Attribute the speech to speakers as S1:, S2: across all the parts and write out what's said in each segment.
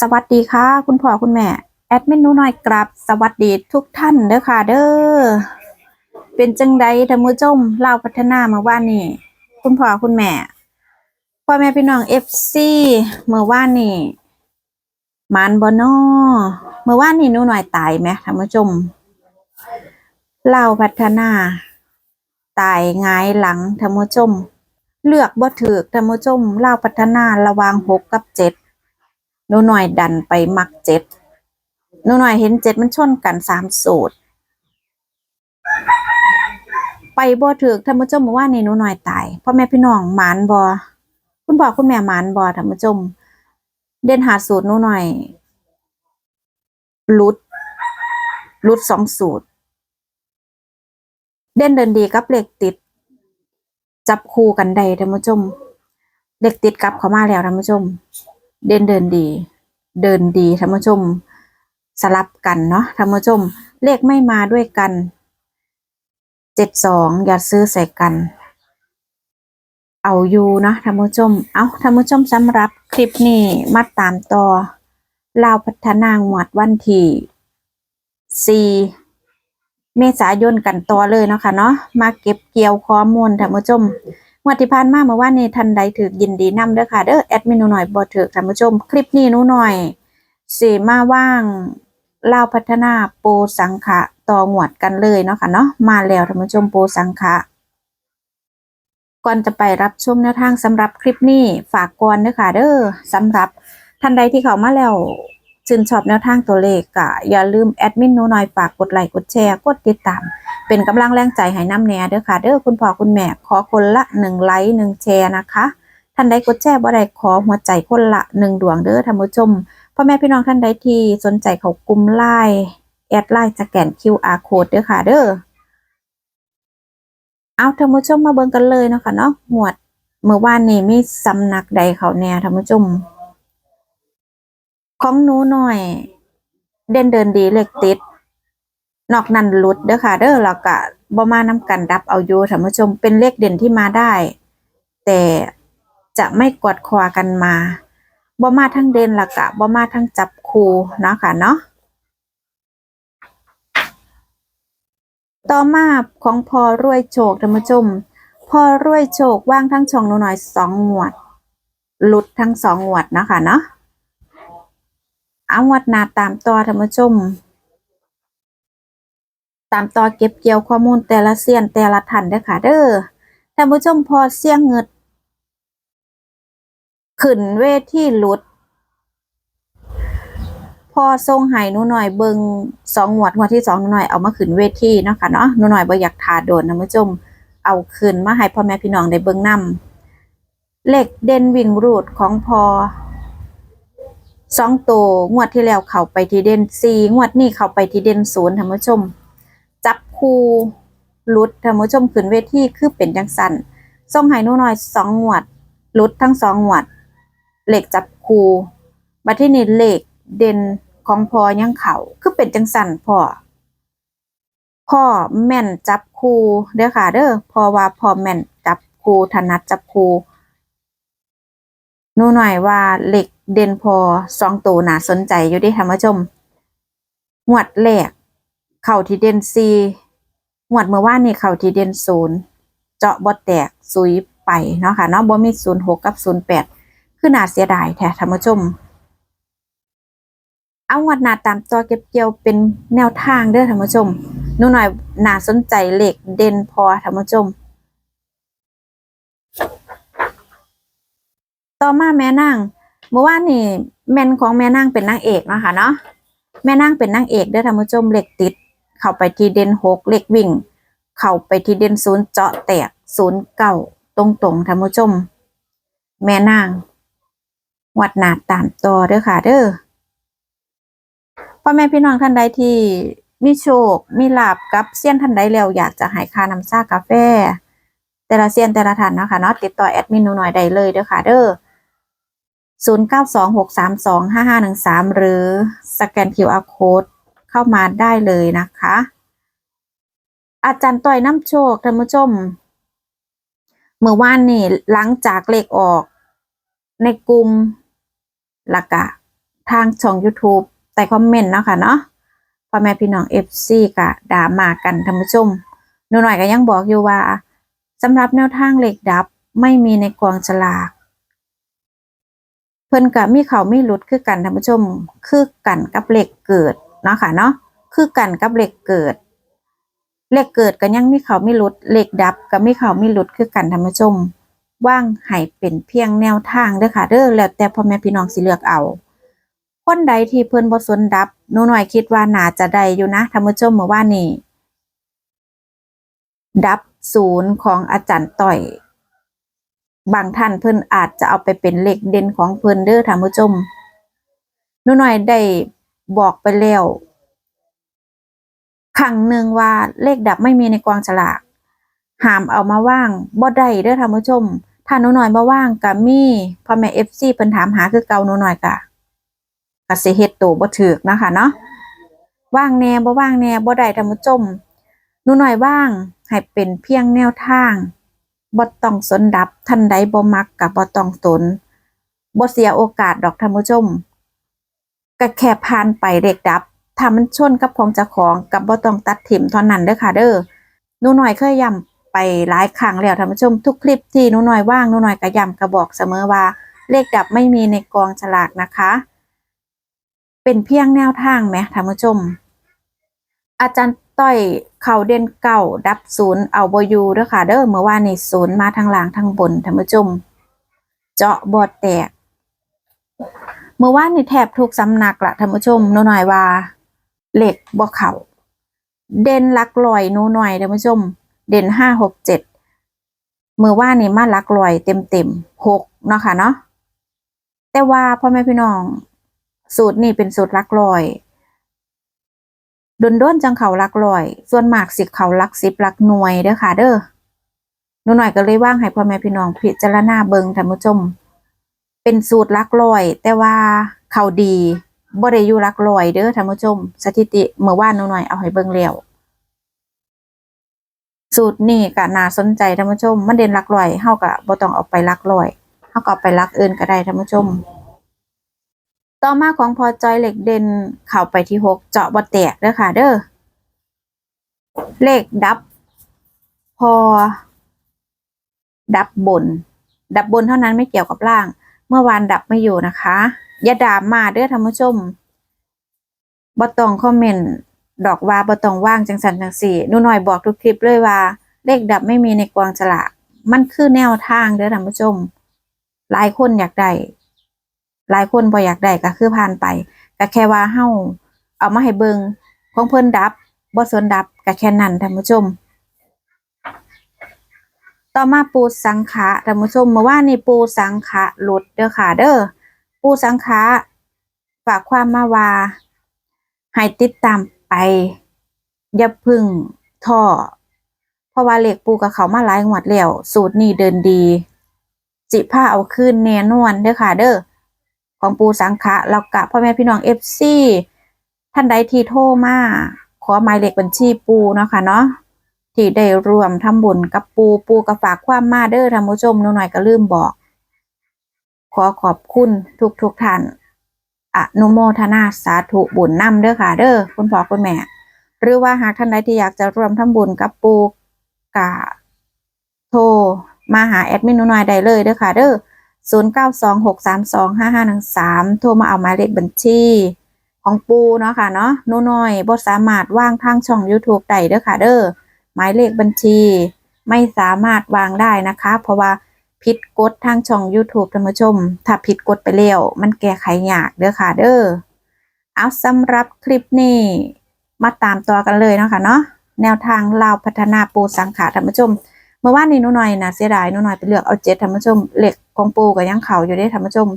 S1: สวัสดีค่ะ คุณพ่อคุณแม่ แอดมินหนูน้อยกราบสวัสดีทุกท่านเด้อค่ะ เด้อเป็นจังใดท่านผู้ชมเล่าพัฒนาเมื่อวานนี้คุณพ่อคุณแม่พ่อแม่พี่น้องเอฟซีเมื่อวานนี้มานบอนอเมื่อวานนี้นูน้อยตายไหมท่านผู้ชมเล่าพัฒนา ตายหงายหลังท่านผู้ชม เลือกบ่ถือท่านผู้ชมเล่าพัฒนาระวางหกกับเจ็ด หนูหน่อยดันไปมักเจ็ดหนูหน่อยเห็นเจ็ดมันชนกันสามสูตร ไปบ่ถึกท่านผู้ชมบอกว่านี่หนูหน่อยตายพ่อแม่พี่น้องหมานบ่คุณพ่อคุณแม่หมานบ่ท่านผู้ชม เด่นหาสูตรหนูหน่อยหลุดหลุดสองสูตร เด่นเดินดีกับเหลขติด จับคู่กันได้ท่านผู้ชมเลขติดกลับเข้ามาแล้วท่านผู้ชม เดินเดินดี เดินดีท่านผู้ชม สลับกันเนาะท่านผู้ชม เลขไม่มาด้วยกันเจ็ดสองอย่าซื้อใส่กัน เอาอยู่นะท่านผู้ชม เอาท่านผู้ชมสำหรับคลิปนี้มาตามต่อลาวพัฒนางวดวันที่สี่เมษายนกันต่อเลยเนาะค่ะเนาะมาเก็บเกี่ยวข้อมูลท่านผู้ชม งวดที่ผ่านมาเมื่อวานนี้ทันใดถือยินดีนำเด้อค่ะเด้อแอดมินหนูหน่อยบ่ถือท่านผู้ชม คลิปนี้หนูหน่อยสิมาว่างเล่าพัฒนาโปสังขะต่อหมวดกันเลยเนาะค่ะเนาะมาแล้วท่านผู้ชมโปสังขะก่อนจะไปรับชมแนวทางสำหรับคลิปนี้ฝากก่อนเด้อค่ะเด้อสำหรับท่านใดที่เข้ามาแล้ว ชื่นชอบแนวทางตัวเลขก็อย่าลืมแอดมินนูหน่อยฝากกดไลค์กดแชร์กดติดตาม เป็นกำลังแรงใจให้น้ำแน่เด้อค่ะ เด้อคุณพ่อคุณแม่ขอคนละหนึ่งไลค์หนึ่งแชร์นะคะท่านใดกดแชร์บ่ได้ขอหัวใจคนละหนึ่งดวงเด้อท่านผู้ชมพ่อแม่พี่น้องท่านใดที่สนใจเขากลุ่มไลน์แอดไลน์สแกน QR code เด้อค่ะเด้อเอาท่านผู้ชมมาเบิ่งกันเลยเนาะค่ะเนาะหมวดเมื่อวานนี้มีสำนักใดเขาแน่ท่านผู้ชม ของหนูหน่อย เด่นเดินดีเลขติด นอกนั้นหลุดเด้อค่ะ เด้อแล้วก็บ่มานำกันดับเอาอยู่ท่านผู้ชมเป็นเลขเด่นที่มาได้ แต่จะไม่กดคอกันมาบ่มาทั้งเด่นล้วก็บ่มาทั้งจับคูเนาะค่ะเนาะต่อมาของพอรวยโชคท่านผู้ชมพอรวยโชคว่างทั้งช่องหนูหน่อยสองหมวด หลุดทั้งสองหมวดนะคะเนาะ เอาหมวดนาตามต่อท่านผู้ชม ตามต่อเก็บเกี่ยวข้อมูลแต่ละเสียนแต่ละท่านเด้อค่ะเด้อท่านผู้ชมพอเสียงเงิดขึ้นเวทีหลุด พอทรงห้หนูหน่อยเบิงสองหวดหวดที่สองหนูหน่อยเอามาขึ้นเวทีเนาะค่ะเนาะหนูหน่อยบ่อยากทาโดนท่านผู้ชม เอาขึ้นมาให้พ่อแม่พี่น้องได้เบิงนํเหลขเด่นวิ่งรูดของพอ สองตัวงวดที่แล้วเข้าไปที่เด่นสี่งวดนี้เข้าไปที่เด่นศูนย์ท่านผู้ชม จับคู่ลุดท่านผู้ชมขึ้นเวทีคือเป็นจังสันส่งให้นูน่อยสองหวดลุดทั้งสองหวดเหล็กจับคู่บัดที่นี่เหล็กเด่นของพอยังเขาคือเป็นจังสันพอพ่อแม่นจับคู่เด้อค่ะ เด้อพอว่าพ่อแม่นจับคู่ถนัดจับคู่หนูหน่อยว่าเหล็ก เด่นพอสองตัวน่าสนใจอยู่ดิท่านผู้ชมหวดแรกเข่าที่เด่นซีหวดเมื่อวานนี่เข่าที่เด่นศูนย์เจาะบอแตกซุยไปเนาะค่ะเนาะบ่มีศูนย์หกกับศูนย์แปดคือน่าเสียดายแท้ท่านผู้ชม เอางวดหน้าตามตัวเก็บเกี่ยวเป็นแนวทางเด้อท่านผู้ชมนู่นหน่อยน่าสนใจเหลขเด่นพอท่านผู้ชม ต่อมาแม่นาง เมื่อวานนี่แม่นของแม่นางเป็นนางเอกเนาะค่ะเนาะแม่นางเป็นนางเอกเด้อท่านผู้ชมเหล็กติด เข้าไปที่เด่นหกเหล็กวิ่ง เข้าไปที่เด่นศูนย์เจาะแตกศูนย์เก่าตรงตรงๆท่านผู้ชม แม่นางวัดหนาตามต่อเด้อค่ะเด้อพ่อแม่พี่น้องท่านใดที่มีโชค มีลาบกับเซียนท่านใดแล้วอยากจะให้ค่าน้ำซ่ากาแฟ แต่ละเซียนแต่ละท่านนะคะเนาะติดต่อแอดมินหนูหน่อยได้เลยเด้อค่ะเด้อ 0926325513 หรือสแกน QR Code เข้ามาได้เลยนะคะ อาจารย์ต่อยน้ำโชคท่านผู้ชม เมื่อวานนี่หลังจากเลขออก ในกลุ่มหละกะทางช่อง YouTube ใต้คอมเมนต์เนาะค่ะเนาะพ่อแม่พี่น้อง FC ก็ด่ามากันท่านผู้ชมหนูหน่อยก็ยังบอกอยู่ว่าสำหรับแนวทางเหลขดับไม่มีในกองฉลาก เพิ่นก็มีเขามีหลุดคือกันท่านผู้ชม คือกันกับเหลขเกิดเนาะค่ะเนาะคือกันกับเหลขเกิดเหลขเกิดก็ยังมีเขามีหลุดเหลขดับก็มีเขามีหลุดคือกันท่านผู้ชมว่างให้เป็นเพียงแนวทางเด้อค่ะเด้อแล้วแต่พ่อแม่พี่น้องสิเลือกเอาคนใดที่เพิ่นบ่สนดับหนูหน่อยคิดว่าน่าจะได้อยู่นะท่านผู้ชมเมื่อวานนี้ดับศูนย์ของอาจารย์ต่อย บางท่านเพิ่นอาจจะเอาไปเป็นเลขเด่นของเพิ่นเด้อท่านผู้ชมนูหน่อยได้บอกไปแล้วครั้งหนึ่งว่าเลขดับไม่มีในกองฉลากหามเอามาว่างบ่ได้เด้อท่านผู้ชม ถ้าหนูหน่อยมาว่างก็มีพ่อแม่ FC เพิ่นถามหาคือเก่าหนูหน่อยก็ก็สิเฮ็ดตัวบ่ถูกนะคะเนาะว่างแน่บ่ว่างแน่บ่ได้ท่านผู้ชมหนูหน่อยว่างให้เป็นเพียงแนวทาง บ่ต้องสนดับท่านใดบ่มักกับบ่ต้องสนบ่เสียโอกาสดอกท่านผู้ชมก็แค่ผ่านไปเด็กดับ ถ้ามันชนกับของเจ้าของกับบ่ต้องตัดถิ่มเท่านั้นเด้อค่ะเด้อหนูหน่อยเคยย้ำไปหลายครั้งแล้วท่านผู้ชมทุกคลิปที่หนูหน่อยว่างหนูหน่อยก็ย้ำก็บอกเสมอว่า เลขดับไม่มีในกองฉลากนะคะ เป็นเพียงแนวทางไหมท่านผู้ชม อาจารย์ต้อยเข่าเด่นเก่าดับศูนย์เอาบอยูเด้อค่ะ เด้อเมื่อวานนี่ศูนย์มาทางหลังทางบนท่านผู้ชมเจาะบอดแตก เมื่อวานนี่แทบทุกสำนักละท่านผู้ชมหนูหน่อยว่าเหล็กบ่เข่าเด่นลักลอยหนูหน่อยท่านผู้ชม เด่นห้าหกเจ็ดเมื่อวานนี่มาลักลอยเต็มเต็มหกเนาะค่ะเนาะแต่ว่าพ่อแม่พี่น้อง สูตรนี่เป็นสูตรลักลอย ดนด้นจังเขาลักลอย ส่วนมากสิเขาลักสิบลักหน่วยเด้อค่ะ เด้อหนูหน่อยก็เลยว่างให้พ่อแม่พี่น้องพิจารณาเบิงท่านผู้ชม เป็นสูตรลักลอย แต่ว่าเขาดีบ่ได้อยู่ลักลอยเด้อท่านผู้ชม สถิติเมื่อวานหนูหน่อยเอาให้เบิงแล้วสูตรนี่ก็น่าสนใจท่านผู้ชม มันเด่นลักลอยเฮาก็บ่ต้องเอาไปลักลอยเฮาก็ไปลักอื่นก็ได้ท่านผู้ชม ต่อมาของพอจอยเหล็กเด่นเข้าไปที่หกเจาะบ่แตกเด้อค่ะ เด้อเลขดับ พอ ดับบน ดับบนเท่านั้นไม่เกี่ยวกับล่าง เมื่อวานดับไม่อยู่นะคะอย่าด่ามาเด้อท่านผู้ชมบ่ต้องคอมเมนต์ดอกว่าบ่ต้องว่างจังสันจังสี่นูหน่อยบอกทุกคลิปเลยว่า เลขดับไม่มีในกวางฉลากมันคือแนวทางเด้อท่านผู้ชม หลายคนอยากได้ หลายคนบ่อยากได้ก็คือผ่านไปก็แค่ว่าเฮาเอามาให้เบิงของเพิ่นดับบ่สนดับก็แค่นั้นท่านผู้ชม ต่อมาปูสังขะท่านผู้ชมเมื่อวานนี้ปูสังขะหลุดเด้อค่ะเด้อปูสังขะฝากความมาว่าให้ติดตามไป อย่าพึ่งท่อเพราะว่าเหล็กปูกับเขามาหลายงวดแล้วสูตรนี้เดินดี จิผ้าเอาขึ้นแน่นอนเด้อค่ะเด้อ ของปูสังขะแล้วกะพ่อแม่พี่น้องเอฟซีท่านใดที่โทรมาขอหมายเลขบัญชีปูเนาะค่ะเนาะที่ได้รวมทำบุญกับปูปูก็ฝากความมาเด้อท่านผู้ชมนูหน่อยก็ลืมบอก ขอขอบคุณทุกทุกท่านอนุโมทนาสาธุบุญนำเด้อค่ะ เด้อคุณพ่อคุณแม่ หรือว่าหากท่านใดที่อยากจะรวมทำบุญกับปูกะโทรมาหาแอดมินนูหน่อยได้เลยเด้อค่ะ เด้อ 0926325513 โทรมาเอาหมายเลขบัญชี ของปูเนาะค่ะเนาะหนูน้อยบ่สามารถวางทางช่อง YouTube ได้เด้อค่ะเด้อหมายเลขบัญชี ไม่สามารถวางได้นะคะ เพราะว่าผิดกฎทางช่อง YouTube ท่านผู้ชม ถ้าผิดกฎไปแล้วมันแก้ไขยากเด้อค่ะเด้อเอาสำหรับคลิปนี้มาตามต่อกันเลยเนาะค่ะเนาะแนวทางลาวพัฒนาปูสังขาท่านผู้ชม เมื่อวานนี้หนูหน่อยนะเสียดายหนูหน่อยไปเลือกเอาเจ็ดท่านผู้ชมเหล็ก ของปูกับยังเขาอยู่ได้ท่านผู้ชม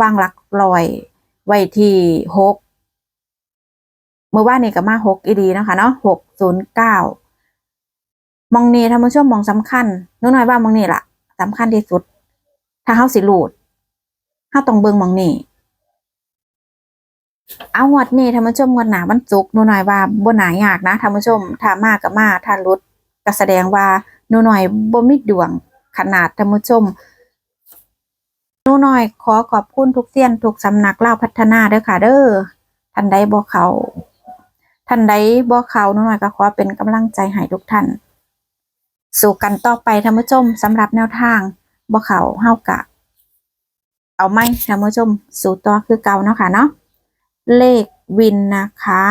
S1: วางหลักลอย ไว้ที่หกเมื่อวานนี้ก็มาหกอีดีนะคะเนาะหกศูนย์เก้ามองนี้ท่านผู้ชมมองสำคัญนูหน่อยว่ามองนี้ล่ะสำคัญที่สุด ถ้าเฮาสิรูดเฮาต้องเบิ่งมองนี้เอางวดนี้ท่านผู้ชมงวดหนามันจุกนูหน่อยว่าบ่หนายากนะท่านผู้ชมถ้ามาก็มาถ้ารุดก็แสดงว่านูหน่อยบ่มีดวงขนาดท่านผู้ชม นูน้อยขอขอบคุณทุกเซียนทุกสำนักเล่าพัฒนาเด้อค่ะ เด้อท่านใดบ่เขาท่านใดบ่เขาหนูน้อยก็ขอเป็นกำลังใจให้ทุกท่าน สู่กันต่อไปท่านผู้ชมสำหรับแนวทางบ่เขาเฮากะ เอาไหมท่านผู้ชม สู่ต่อคือเก่าเนาะค่ะเนาะเลขวินนะคะ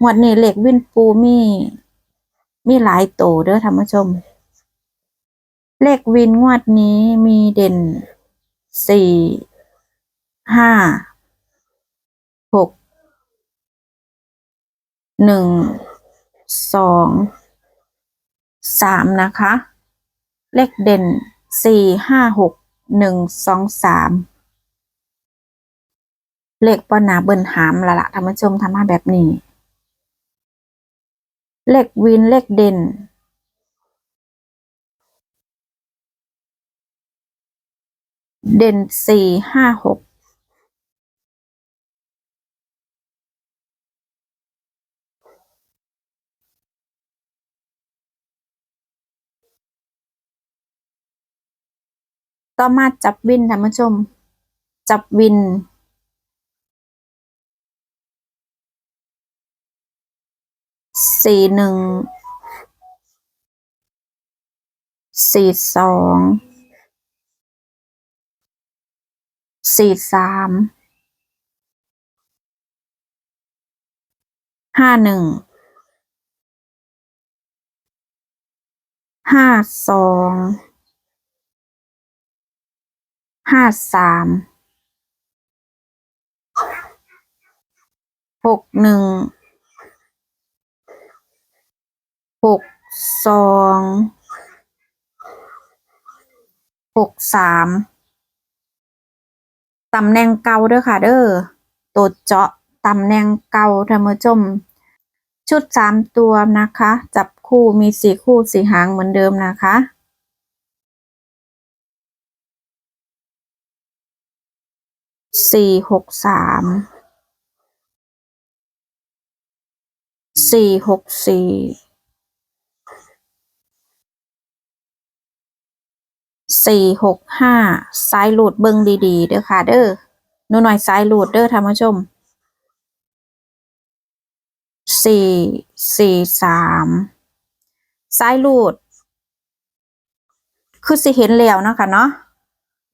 S1: งวดนี้เลขวินปูมีมีหลายโตเด้อท่านผู้ชม เลขวินงวดนี้มีเด่น สี่ห้าหกหนึ่งสองสามนะคะ เลขเด่นสี่ห้าหกหนึ่งสองสามเลขปอนาเบินหามละละท่านผู้ชมทำมาแบบนี้ เลขวินเลขเด่น เด่นสี่ห้าหกต่อมาจับวินท่านผู้ชม จับวิน สี่หนึ่ง สี่สอง สี่สามห้าหนึ่งห้าสองห้าสามหกหนึ่งหกสองหกสาม ตำแหน่งเก่าเด้อค่ะ เด้อตัวเจาะตำแหน่งเก่าท่านผู้ชม ชุดสามตัวนะคะ จับคู่มีสี่คู่สี่หางเหมือนเดิมนะคะสี่หกสามสี่หกสี่ สี่หกห้าซ้ายหลุดเบิงดีๆ เด้อค่ะ เด้อหนูหน่อยซ้ายหลุดเด้อท่านผู้ชมสี่สี่สามซ้ายหลุดคือสิเห็นแล้วเนาะคะเนาะ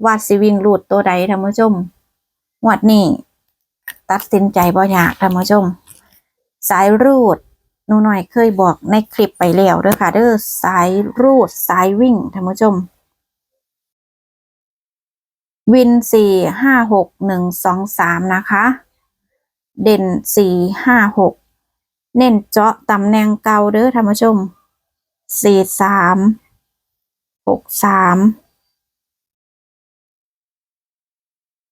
S1: ว่าสิวิ่งหลุดตัวใดท่านผู้ชมงวดนี้ตัดสินใจบ่ยากท่านผู้ชม สายรูดหนูหน่อยเคยบอกในคลิปไปแล้วเด้อค่ะ เด้อสายรูดสายวิ่งท่านผู้ชม วินสี่ห้าหกหนึ่งสองสามนะคะ เด่นสี่ห้าหกเน้นเจาะตำแหน่งเก่าเด้อท่านผู้ชมสี่สามหกสาม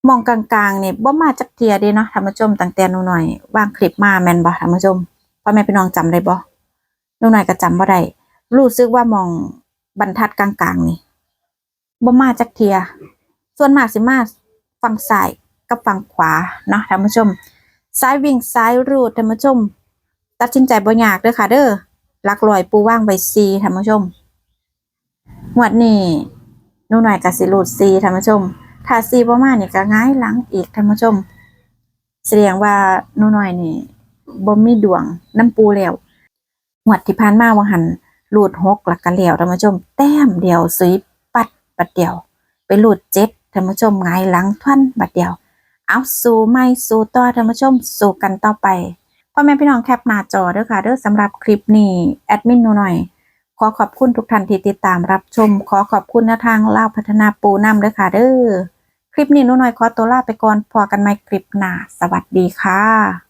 S1: มองกลางๆเนี่ยบ่มาจักเทียเด้เนาะท่านผู้ชมตั้งแต่นูหน่อยวางคลิปมาแมนบ่ท่านผู้ชมพ่อแม่พี่น้องจำได้บ่หนูหน่อยก็จำบ่ได้รู้สึกว่ามองบรรทัดกลางๆนี่บ่มาจักเทีย ส่วนมากสิมาฝั่งซ้ายกับฝั่งขวาเนาะท่านผู้ชม ซ้ายวิ่งซ้ายรูดท่านผู้ชม ตัดสินใจบ่ยากเด้อค่ะ เด้อหลักลอยปูว่างใบซีท่านผู้ชมงวดนี้นูหน่อยกับสิรูดซีท่านผู้ชม ถ้าซีบ่มานี่ก็ง่ายหลังอีกท่านผู้ชม แสดงว่านูหน่อยนี่บ่มีดวงน้ำปูแล้วงวดที่ผ่านมาว่าหันรูดหกหลักกันแล้วท่านผู้ชม แต้มเดียวซุยปัดปัดเดียว ไปรูดเจ็ด ท่านผู้ชมไงหลังท่านบัดเดียว เอาสู้ไม่สู้ต่อท่านผู้ชมสู้กันต่อไปพ่อแม่พี่น้องแคปหน้าจอเด้อค่ะเด้อสำหรับคลิปนี้แอดมินหนูหน่อย ขอขอบคุณทุกท่านที่ติดตามรับชม ขอขอบคุณแนวทางเล่าพัฒนาปูน้ำเด้อค่ะเด้อคลิปนี้หนูหน่อยขอตัวลาไปก่อนพอกันใหม่คลิปหน้าสวัสดีค่ะ